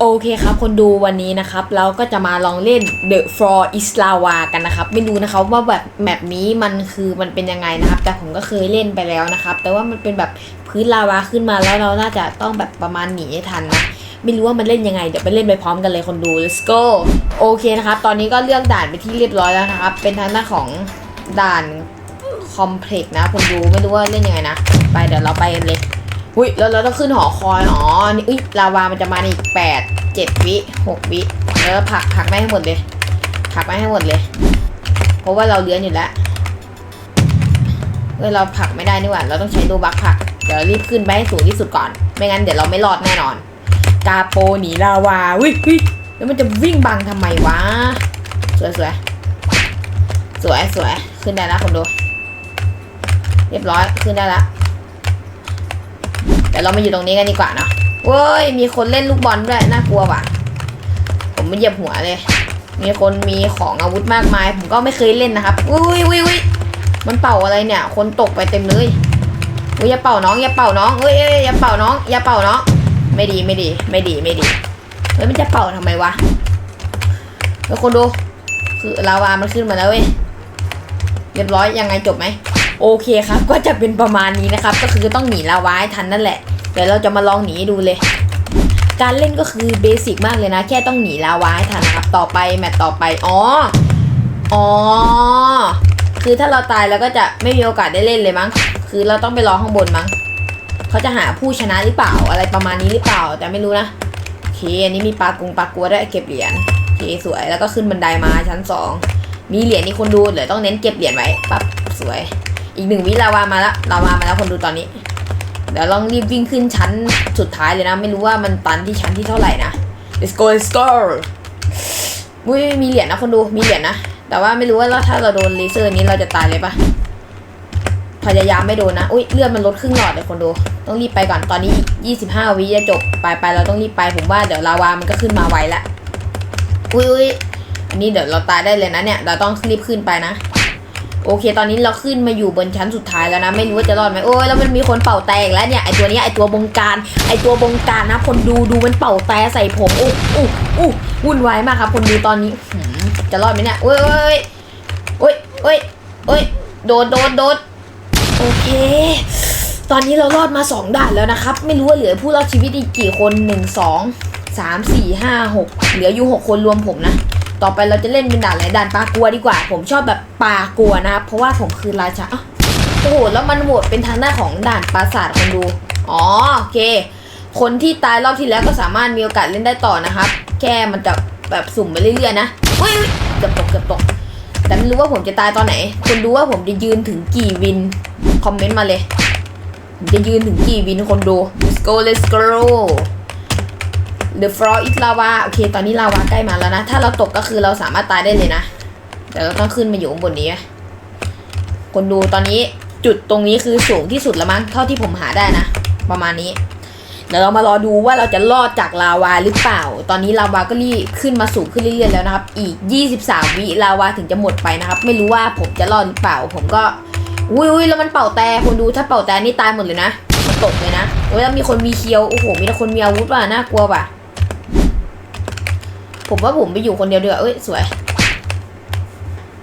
โอเคครับ คนดูวันนี้นะครับ เราก็จะมาลองเล่น The Floor is Lava กันนะครับ ไม่รู้นะครับว่าแบบแมปนี้มันคือมันเป็นยังไงนะครับ แต่ผมก็เคยเล่นไปแล้วนะครับ แต่ว่ามันเป็นแบบพื้นลาวาขึ้นมาแล้วเราน่าจะต้องแบบประมาณหนีให้ทันนะไม่รู้ว่ามันเล่นยังไง เดี๋ยวไปเล่นไปพร้อมกันเลยคนดู let's go โอเคนะครับ ตอนนี้ก็เลือกด่านไปที่เรียบร้อยแล้วนะครับ เป็นทางหน้าของด่านคอมเพล็กซ์นะคนดูไม่รู้ว่าเล่นยังไงนะ ไปเดี๋ยวเราไปเลย อุ้ยแล้วเราต้องขึ้นหอคอยอ๋อนี่อุ้ยลาวามันจะมาอีกแปดเจ็ดวิหกวิแล้วผลักผลักไม่ให้หมดเลยผักไม่ให้หมดเลย เพราะว่าเราเลื้อนอยู่แล้วเออเราผลักไม่ได้นี่หว่า เราต้องใช้ตัวบักผลัก เดี๋ยวรีบขึ้นไปให้สูงที่สุดก่อน ไม่งั้นเดี๋ยวเราไม่รอดแน่นอน กาโปหนีลาวาอุ้ยอุ้ยแล้วมันจะวิ่งบังทำไมวะ สวยสวยสวยสวยขึ้นได้แล้วคนดู เรียบร้อยขึ้นได้แล้ว ดี๋ยวเรามาอยู่ตรงนี้กันดีกว่าเนาะเว้ยมีคนเล่นลูกบอลด้วยน่ากลัวว่ะ ผมไม่เหยียบหัวเลย มีคนมีของอาวุธมากมาย ผมก็ไม่เคยเล่นนะครับอุ้ยอุ้ยอุ้ยมันเป่าอะไรเนี่ย คนตกไปเต็มเลยอุ้ยอย่าเป่าน้องอย่าเป่าน้องเอ้ยเอ้ยอย่าเป่าน้องอย่าเป่าน้อง ไม่ดีไม่ดีไม่ดีไม่ดีเฮ้ยมันจะเป่าทำไมวะเดี๋ยวคนดู คือลาวามันขึ้นมาแล้วเว้ยเรียบร้อยยังไงจบไหม โอเคครับ ก็จะเป็นประมาณนี้นะครับ ก็คือต้องหนีลาวาให้ทันนั่นแหละ เดี๋ยวเราจะมาลองหนีดูเลย การเล่นก็คือเบสิกมากเลยนะ แค่ต้องหนีลาวาให้ทันนะครับ ต่อไปแมตต์ต่อไป อ๋อ อ๋อ คือถ้าเราตายเราก็จะไม่มีโอกาสได้เล่นเลยมั้ง คือเราต้องไปรอข้างบนมั้ง เขาจะหาผู้ชนะหรือเปล่า อะไรประมาณนี้หรือเปล่า แต่ไม่รู้นะ โอเค อันนี้มีปลากรุงปลากัวได้เก็บเหรียญ โอเค สวย แล้วก็ขึ้นบันไดมาชั้นสอง มีเหรียญนี่คนดูเดี๋ยต้องเน้นเก็บเหรียญไว้ ปั๊บ สวย อีกหนึ่งวิลาวามาแล้วลาวามาแล้วคนดูตอนนี้ เดี๋ยวลองรีบวิ่งขึ้นชั้นสุดท้ายเลยนะ ไม่รู้ว่ามันตันที่ชั้นที่เท่าไหร่นะ let's go let's go อุ้ยมีเหรียญนะคนดูมีเหรียญนะ แต่ว่าไม่รู้ว่าถ้าเราโดนเลเซอร์นี้เราจะตายเลยปะพยายามไม่โดนนะ อุ้ยเลือดมันลดครึ่งหลอดเลยคนดู ต้องรีบไปก่อน ตอนนี้25 วิจะจบ ไปไปเราต้องรีบไป ผมว่าเดี๋ยวลาวามันก็ขึ้นมาไวละ อุ้ยอุ้ยอันนี้เดี๋ยวเราตายได้เลยนะเนี่ย เราต้องรีบขึ้นไปนะ โอเค ตอนนี้เราขึ้นมาอยู่บนชั้นสุดท้ายแล้วนะ ไม่รู้ว่าจะรอดไหมโอ้ยแล้วมันมีคนเป่าแตกแล้วเนี่ยไอตัวนี้ไอตัวบงการไอตัวบงการนะ คนดูดูมันเป่าแต่ใส่ผมอู้อู้อู้วุ่นวายมากครับ คนดูตอนนี้หืมจะรอดไหมเนี่ยโอ้ยโอ้ยโอ้ยโอ้ยโอ้ยโดดโดดโดดโอเคตอนนี้เรารอดมาสองด่านแล้วนะครับ ไม่รู้ว่าเหลือผู้รอดชีวิตอีกกี่คนหนึ่งสองสามสี่ห้าหกเหลืออยู่หกคนรวมผมนะ ต่อไปเราจะเล่นเป็นด่านอะไรด่านปลากลัวดีกว่า ผมชอบแบบ ปลากลัวนะครับ เพราะว่าผมคือราชาโอ้โหแล้วมันโหวตเป็นทางด้านของด่านปราสาทคนดู อ๋อโอเค คนที่ตายรอบที่แล้วก็สามารถมีโอกาสเล่นได้ต่อนะครับ แค่มันจะแบบสุ่มไปเรื่อยๆนะอุ้ยอุ๊ยเกือบตกเกือบตก แต่ไม่รู้ว่าผมจะตายตอนไหน คนดูว่าผมจะยืนถึงกี่วิน คอมเมนต์มาเลยผมจะยืนถึงกี่วินคนดู let's go let's go The floor is lava โอเค ตอนนี้ลาวาใกล้มาแล้วนะ ถ้าเราตกก็คือเราสามารถตายได้เลยนะ แต่เราต้องขึ้นมาอยู่บนนี้ คนดูตอนนี้จุดตรงนี้คือสูงที่สุดแล้วมั้งเท่าที่ผมหาได้นะ ประมาณนี้เดี๋ยวเรามารอดูว่าเราจะรอดจากลาวาหรือเปล่า ตอนนี้ลาวาก็รีขึ้นมาสูงขึ้นเรื่อยๆแล้วนะครับ อีก 23 วิลาวาถึงจะหมดไปนะครับ ไม่รู้ว่าผมจะรอดหรือเปล่า ผมก็ อุ้ยอุ้ยแล้วมันเป่าแต่คนดูถ้าเป่าแต่นี่ตายหมดเลยนะ มันตกเลยนะโอ้ยแล้วมีคนมีเคียว โอ้โห มีแต่คนมีอาวุธว่ะ น่ากลัวว่ะ ผมว่าผมไปอยู่คนเดียวเดือเอ้ย สวย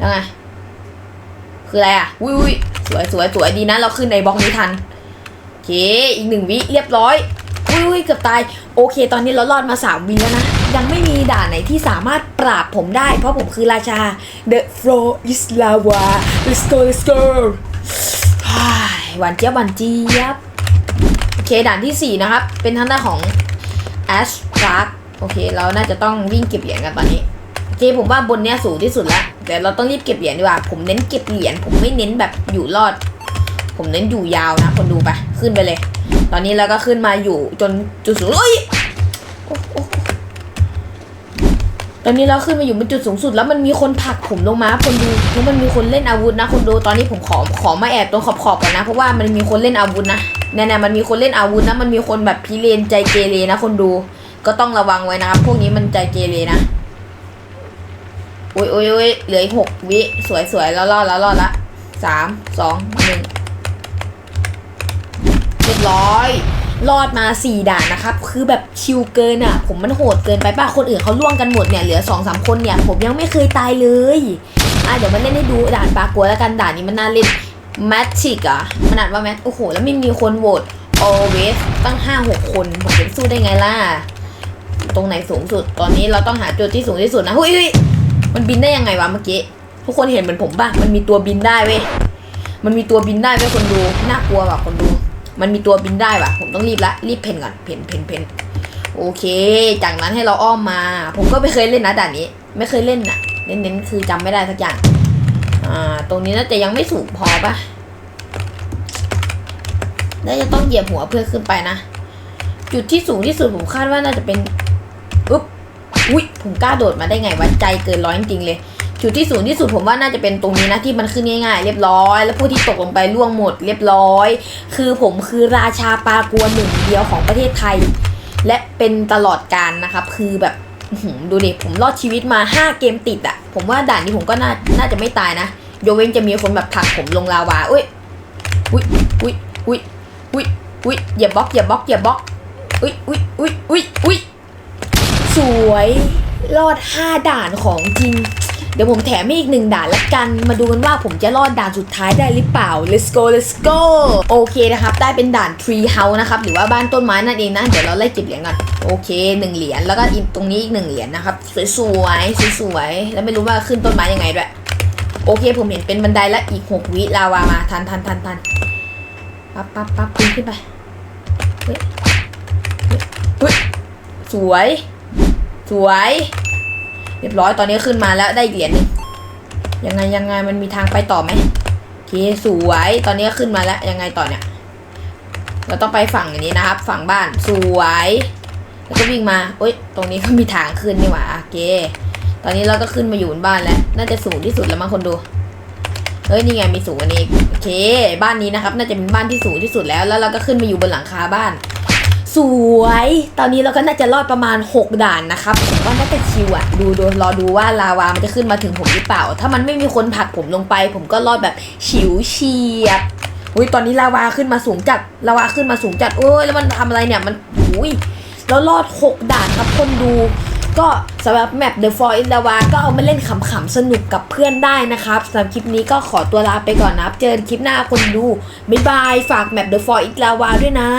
ยังไง คืออะไรอะอุ้ยอุ้ยสวยสวยสวยดีนะเราขึ้นในบล็อกนี้ทันโอเคอีกหนึ่งวิเรียบร้อยอุ้ยอุ้ยเกือบตาย โอเค ตอนนี้เรารอดมาสามวิแล้วนะ ยังไม่มีด่านไหนที่สามารถปราบผมได้ เพราะผมคือราชา The floor is lava let's go let's go หวานเจี๊ยบหวานเจี๊ยบโอเคด่านที่สี่นะครับ เป็นทางด้านของ Ash Park โอเค เราน่าจะต้องวิ่งเก็บเหรียญกันตอนนี้ โอเค ผมว่าบนเนี้ยสูงที่สุดแล้ว แต่เราต้องรีบเก็บเหรียญดีกว่า ผมเน้นเก็บเหรียญผมไม่เน้นแบบอยู่รอด ผมเน้นอยู่ยาวนะ คนดูไปขึ้นไปเลย ตอนนี้เราก็ขึ้นมาอยู่จนจุดสูงเอ้ยตอนนี้เราขึ้นมาอยู่บนจุดสูงสุด แล้วมันมีคนผลักผมลงมาคนดูแล้วมันมีคนเล่นอาวุธนะ คนดูตอนนี้ผมขอขอมาแอบตรงขอบๆก่อนนะเพราะว่ามันมีคนเล่นอาวุธนะแน่ๆมันมีคนเล่นอาวุธนะ มันมีคนแบบพิเรนใจเกเรนะ คนดูก็ต้องระวังไว้นะครับพวกนี้มันใจเกเรนะ อ้ยโอ้ยโอ้ยเหลืออีกหกวิสวยสวยแล้วรอดแล้วรอดละสามสองหนึ่งเรียบร้อย รอดมา4ด่านนะครับ คือแบบชิลเกินอะ ผมมันโหดเกินไปป่ะ คนอื่นเขาล่วงกันหมดเนี่ยเหลือ2องสามคนเนี่ย ผมยังไม่เคยตายเลยอะเดี๋ยวมาเล่นให้ดูด่านปลากัวแล้วกันด่านนี้มันน่าเล่นแมทชิกอะมันอ่านว่าแมทโอ้โห แล้วไม่มีคนโหวต always ตั้ง5-6คนผมจะสู้ได้ไงล่ะตรงไหนสูงสุดตอนนี้เราต้องหาจุดที่สูงที่สุดนะเฮ้ยเฮ้ย มันบินได้ยังไงวะเมื่อกี้ทุกคนเห็นเหมือนผมป่ะมันมีตัวบินได้เว้ยมันมีตัวบินได้เว้ยคนดูน่ากลัวว่ะคนดู มันมีตัวบินได้ว่ะ ผมต้องรีบละรีบเพนก่อนเพนเพนเพนโอเค จากนั้นให้เราอ้อมมา ผมก็ไม่เคยเล่นนะด่านนี้ ไม่เคยเล่นน่ะเน้นๆคือจำไม่ได้สักอย่างอ่าตรงนี้น่าจะยังไม่สูงพอป่ะน่าจะต้องเหยียบหัวเพื่อขึ้นไปนะ จุดที่สูงที่สุดผมคาดว่าน่าจะเป็นอุ๊บ อุ้ยผมกล้าโดดมาได้ไงวะใจเกินร้อยจริงเลย จุดที่สูงที่สุดผมว่าน่าจะเป็นตรงนี้นะที่มันขึ้นง่ายๆ เรียบร้อย แล้วผู้ที่ตกลงไปล่วงหมด เรียบร้อย คือผมคือราชาปลากัวหนึ่งเดียวของประเทศไทย และเป็นตลอดการนะครับคือแบบดูดิผมรอดชีวิตมา 5 เกมติดอะผมว่าด่านนี้ผมก็น่าน่าจะไม่ตายนะโยเว้นจะมีคนแบบผลักผมลงลาวาอุ้ยอุ้ยอุ้ยอุ้ยอุ้ยอุ้ยอย่าบล็อกอย่าบล็อกอย่าบล็อกอุ้ยอุ้ยอุ้ยอุ้ยอุ้ย สวยรอด 5 ด่านของจริง เดี๋ยวผมแถมให้อีกหนึ่งด่านละกัน มาดูกันว่าผมจะรอดด่านสุดท้ายได้หรือเปล่า let's go let's go โอเคนะครับ ได้เป็นด่าน tree house นะครับ หรือว่าบ้านต้นไม้นั่นเองนะ เดี๋ยวเราไล่เก็บเหรียญก่อนโอเคหนึ่งเหรียญ แล้วก็อีกตรงนี้อีกหนึ่งเหรียญนะครับ สวยๆสวยแล้วไม่รู้ว่าขึ้นต้นไม้ยังไงด้วย โอเค ผมเห็นเป็นบันไดละอีกหกวิลาวามา ทันทันทันทันปั๊บปั๊บปั๊บขึ้นไป เฮ้ย เฮ้ยเฮ้ยสวย สวย เรียบร้อยตอนนี้ขึ้นมาแล้วได้เหรียญยังไงยังไงมันมีทางไปต่อไหมโอเคสวยตอนนี้ขึ้นมาแล้วยังไงต่อเนี่ย เราต้องไปฝั่งอย่างนี้นะครับ ฝั่งบ้านสวย แล้วก็วิ่งมาโอ๊ยตรงนี้ก็มีทางขึ้นนี่หว่าโอเค ตอนนี้เราก็ขึ้นมาอยู่บนบ้านแล้ว น่าจะสูงที่สุดแล้วมั้งคนดูเฮ้ยนี่ไงมีสูงกว่านี้โอเค บ้านนี้นะครับ น่าจะเป็นบ้านที่สูงที่สุดแล้ว แล้วเราก็ขึ้นมาอยู่บนหลังคาบ้าน สวย ตอนนี้เราก็น่าจะรอดประมาณ 6 ด่านนะครับผมว่าน่าจะชิวอะดูดูรอดูว่าลาวา มันจะขึ้นมาถึงผมหรือเปล่า ถ้ามันไม่มีคนผลักผมลงไป ผมก็รอดแบบฉิวเฉียดอุ้ยตอนนี้ลาวาขึ้นมาสูงจัด ลาวาขึ้นมาสูงจัดโอ้ยแล้วมันทำอะไรเนี่ย มันอุ้ยแล้วรอด 6 ด่านครับคนดู ก็สำหรับแมป The f o r in Lava ก็เอามาเล่นขำๆสนุกกับเพื่อนได้นะครับสำหรับคลิปนี้ก็ขอตัวลาไปก่อนนะ เจอกันคลิปหน้าคนดู บ๊ายบาย ฝากแมป The f o r in Lava ด้วยนะ